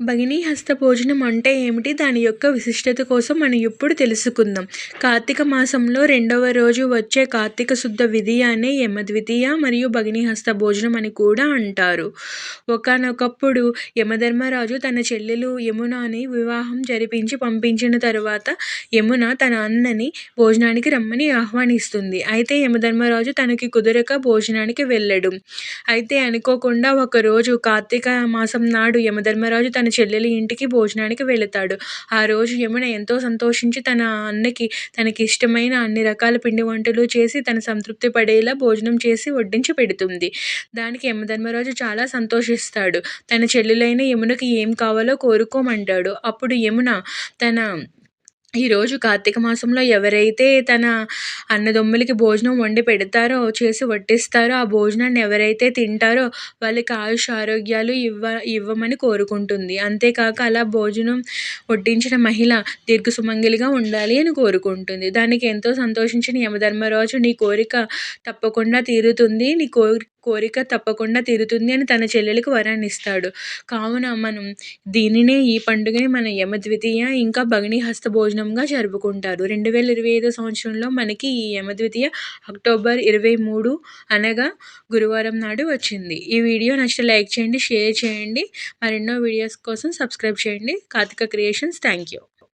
భగినీ హస్త భోజనం అంటే ఏమిటి? దాని యొక్క విశిష్టత కోసం మనం ఇప్పుడు తెలుసుకుందాం. కార్తీక మాసంలో రెండవ రోజు వచ్చే కార్తీక శుద్ధ విధియానే యమద్వితీయ మరియు భగినీ హస్త భోజనం అని కూడా అంటారు. ఒకనొకప్పుడు యమధర్మరాజు తన చెల్లెలు యమునాని వివాహం జరిపించి పంపించిన తరువాత యమున తన అన్నని భోజనానికి రమ్మని ఆహ్వానిస్తుంది. అయితే యమధర్మరాజు తనకి కుదరక భోజనానికి వెళ్ళడు. అయితే అనుకోకుండా ఒకరోజు కార్తీక మాసం నాడు యమధర్మరాజు తన చెల్లెలి ఇంటికి భోజనానికి వెళతాడు. ఆ రోజు యమున ఎంతో సంతోషించి తన అన్నకి తనకి ఇష్టమైన అన్ని రకాల పిండి వంటలు చేసి తన సంతృప్తి పడేలా భోజనం చేసి వడ్డించి పెడుతుంది. దానికి యమధర్మరాజు చాలా సంతోషిస్తాడు. తన చెల్లెలైన యమునకి ఏం కావాలో కోరుకోమంటాడు. అప్పుడు యమున తన ఈరోజు కార్తీక మాసంలో ఎవరైతే తన అన్నదమ్ములకి భోజనం వండి పెడతారో చేసి వడ్డిస్తారో ఆ భోజనాన్ని ఎవరైతే తింటారో వాళ్ళకి ఆయుష్ ఆరోగ్యాలు ఇవ్వ ఇవ్వమని కోరుకుంటుంది. అంతేకాక అలా భోజనం వడ్డించిన మహిళ దీర్ఘ సుమంగిలిగా ఉండాలి అని కోరుకుంటుంది. దానికి ఎంతో సంతోషించిన యమధర్మరాజు నీ కోరిక తప్పకుండా తీరుతుంది. నీ కోరి కోరిక తప్పకుండా తీరుతుంది అని తన చెల్లెలకు వరాన్ని ఇస్తాడు. కావున మనం దీనినే ఈ పండుగని మన యమ ద్వితీయ ఇంకా భగిని హస్త భోజనంగా జరుపుకుంటారు. రెండు వేల ఇరవై ఐదో సంవత్సరంలో మనకి ఈ యమ ద్వితీయ అక్టోబర్ ఇరవై మూడు అనగా గురువారం నాడు వచ్చింది. ఈ వీడియో నచ్చితే లైక్ చేయండి షేర్ చేయండి. మరెన్నో వీడియోస్ కోసం సబ్స్క్రైబ్ చేయండి. Karthika creations thank you